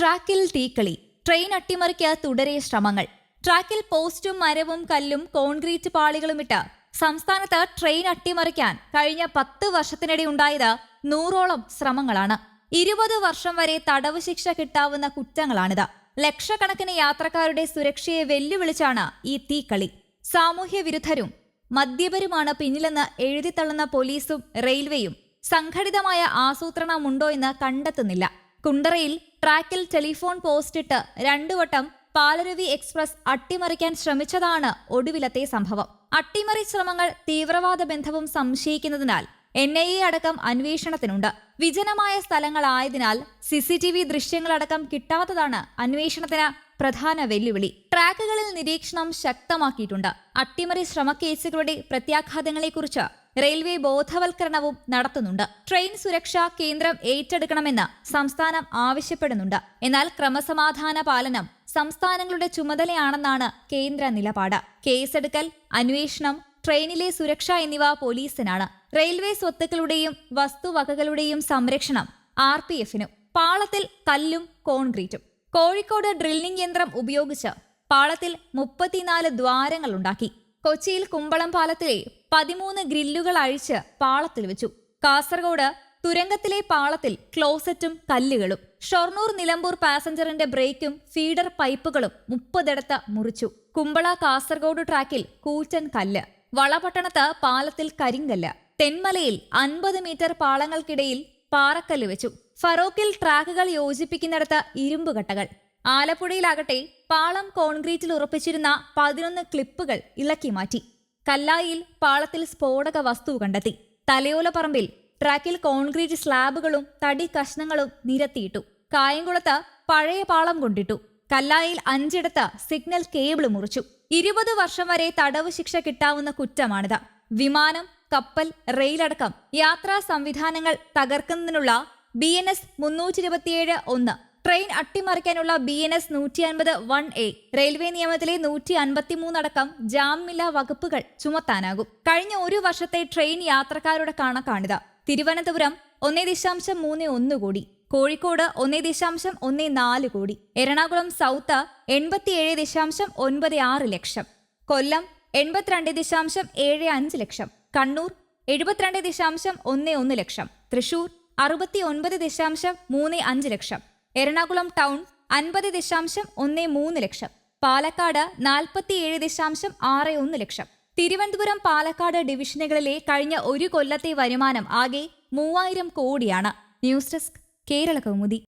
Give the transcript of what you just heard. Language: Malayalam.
ട്രാക്കിൽ തീക്കളി ട്രെയിൻ അട്ടിമറിക്ക് തുടരെ ശ്രമങ്ങൾ. ട്രാക്കിൽ പോസ്റ്റും മരവും കല്ലും കോൺക്രീറ്റ് പാളികളുമിട്ട് സംസ്ഥാനത്ത് ട്രെയിൻ അട്ടിമറിക്കാൻ കഴിഞ്ഞ പത്ത് വർഷത്തിനിടെ ഉണ്ടായത് നൂറോളം ശ്രമങ്ങളാണ്. ഇരുപത് വർഷം വരെ തടവ് ശിക്ഷ കിട്ടാവുന്ന കുറ്റങ്ങളാണിത്. ലക്ഷക്കണക്കിന് യാത്രക്കാരുടെ സുരക്ഷയെ വെല്ലുവിളിച്ചാണ് ഈ തീക്കളി. സാമൂഹ്യ വിരുദ്ധരും മദ്യപരുമാണ് പിന്നിലെന്ന് എഴുതിത്തള്ളുന്ന പോലീസും റെയിൽവേയും സംഘടിതമായ ആസൂത്രണമുണ്ടോ എന്ന് കണ്ടെത്തുന്നില്ല. കുണ്ടറയിൽ ട്രാക്കിൽ ടെലിഫോൺ പോസ്റ്റിട്ട് രണ്ടു വട്ടം പാലരുവി എക്സ്പ്രസ് അട്ടിമറിക്കാൻ ശ്രമിച്ചതാണ് ഒടുവിലത്തെ സംഭവം. അട്ടിമറി ശ്രമങ്ങൾ തീവ്രവാദ ബന്ധവും സംശയിക്കുന്നതിനാൽ എൻ ഐ എ അടക്കം അന്വേഷണത്തിനുണ്ട്. വിജനമായ സ്ഥലങ്ങളായതിനാൽ സി സി ടി വി ദൃശ്യങ്ങളടക്കം കിട്ടാത്തതാണ് അന്വേഷണത്തിന് പ്രധാന വെല്ലുവിളി. ട്രാക്കുകളിൽ നിരീക്ഷണം ശക്തമാക്കിയിട്ടുണ്ട്. അട്ടിമറി ശ്രമക്കേസുകളുടെ പ്രത്യാഘാതങ്ങളെക്കുറിച്ച് റെയിൽവേ ബോധവൽക്കരണവും നടത്തുന്നുണ്ട്. ട്രെയിൻ സുരക്ഷ കേന്ദ്രം ഏറ്റെടുക്കണമെന്ന് സംസ്ഥാനം ആവശ്യപ്പെടുന്നുണ്ട്. എന്നാൽ ക്രമസമാധാന പാലനം സംസ്ഥാനങ്ങളുടെ ചുമതലയാണെന്നാണ് കേന്ദ്ര നിലപാട്. കേസെടുക്കൽ അന്വേഷണം ട്രെയിനിലെ സുരക്ഷ എന്നിവ പോലീസിനാണ്. റെയിൽവേ സ്വത്തുക്കളുടെയും വസ്തുവകകളുടെയും സംരക്ഷണം ആർ പി എഫിനും പാളത്തിൽ കല്ലും കോൺക്രീറ്റും. കോഴിക്കോട് ഡ്രില്ലിംഗ് യന്ത്രം ഉപയോഗിച്ച് പാളത്തിൽ മുപ്പത്തിനാല് ദ്വാരങ്ങൾ ഉണ്ടാക്കി. കൊച്ചിയിൽ കുമ്പളം പാലത്തിലെ പതിമൂന്ന് ഗ്രില്ലുകൾ അഴിച്ച് പാളത്തിൽ വെച്ചു. കാസർഗോഡ് തുരങ്കത്തിലെ പാളത്തിൽ ക്ലോസറ്റും കല്ലുകളും ഷൊർണൂർ നിലമ്പൂർ പാസഞ്ചറിന്റെ ബ്രേക്കും ഫീഡർ പൈപ്പുകളും മുപ്പതിടത്ത് മുറിച്ചു. കുമ്പള കാസർഗോഡ് ട്രാക്കിൽ കൂറ്റൻ കല്ല് വളപട്ടണത്ത് പാലത്തിൽ കരിങ്കല്ല് തെന്മലയിൽ അൻപത് മീറ്റർ പാളങ്ങൾക്കിടയിൽ പാറക്കല്ല് വെച്ചു. ഫറോക്കിൽ ട്രാക്കുകൾ യോജിപ്പിക്കുന്നിടത്ത് ഇരുമ്പുകട്ടകൾ ആലപ്പുഴയിലാകട്ടെ പാളം കോൺക്രീറ്റിൽ ഉറപ്പിച്ചിരുന്ന പതിനൊന്ന് ക്ലിപ്പുകൾ ഇളക്കി മാറ്റി. കല്ലായിൽ പാളത്തിൽ സ്ഫോടക വസ്തു കണ്ടെത്തി. തലയോലപ്പറമ്പിൽ ട്രാക്കിൽ കോൺക്രീറ്റ് സ്ലാബുകളും തടി കഷ്ണങ്ങളും നിരത്തിയിട്ടു. കായംകുളത്ത് പഴയ പാളം കൊണ്ടിട്ടു. കല്ലായിൽ അഞ്ചിടത്ത് സിഗ്നൽ കേബിൾ മുറിച്ചു. ഇരുപത് വർഷം വരെ തടവ് ശിക്ഷ കിട്ടാവുന്ന കുറ്റമാണിത്. വിമാനം കപ്പൽ റെയിലടക്കം യാത്രാ സംവിധാനങ്ങൾ തകർക്കുന്നതിനുള്ള ബി എൻ എസ് മുന്നൂറ്റി ഇരുപത്തിയേഴ് ഒന്ന് ട്രെയിൻ അട്ടിമറിക്കാനുള്ള ബി എൻ എസ് നൂറ്റി അൻപത് വൺ എ റെയിൽവേ നിയമത്തിലെ നൂറ്റി അൻപത്തിമൂന്നടക്കം ജാമ്യമില്ലാ വകുപ്പുകൾ ചുമത്താനാകും. കഴിഞ്ഞ ഒരു വർഷത്തെ ട്രെയിൻ യാത്രക്കാരുടെ കണക്കാണിത്. തിരുവനന്തപുരം ഒന്നേ ദശാംശം മൂന്ന് ഒന്ന് കോടി. കോഴിക്കോട് ഒന്നേ ദശാംശം ഒന്ന് നാല് കോടി. എറണാകുളം സൗത്ത് എൺപത്തിയേഴ് ദശാംശം ഒൻപത് ആറ് ലക്ഷം. കൊല്ലം എൺപത്തിരണ്ട് ദശാംശം ഏഴ് അഞ്ച് ലക്ഷം. കണ്ണൂർ എഴുപത്തിരണ്ട് ദശാംശം ഒന്ന് ഒന്ന് ലക്ഷം. തൃശൂർ അറുപത്തി ഒൻപത് ദശാംശം മൂന്ന് അഞ്ച് ലക്ഷം. എറണാകുളം ടൗൺ അൻപത് ദശാംശം ഒന്ന് മൂന്ന് ലക്ഷം. പാലക്കാട് നാൽപ്പത്തിയേഴ് ദശാംശം ആറ് ഒന്ന് ലക്ഷം. തിരുവനന്തപുരം പാലക്കാട് ഡിവിഷനുകളിലെ കഴിഞ്ഞ ഒരു കൊല്ലത്തെ വരുമാനം ആകെ മൂവായിരം കോടിയാണ്. News desk Kerala Kaumudi.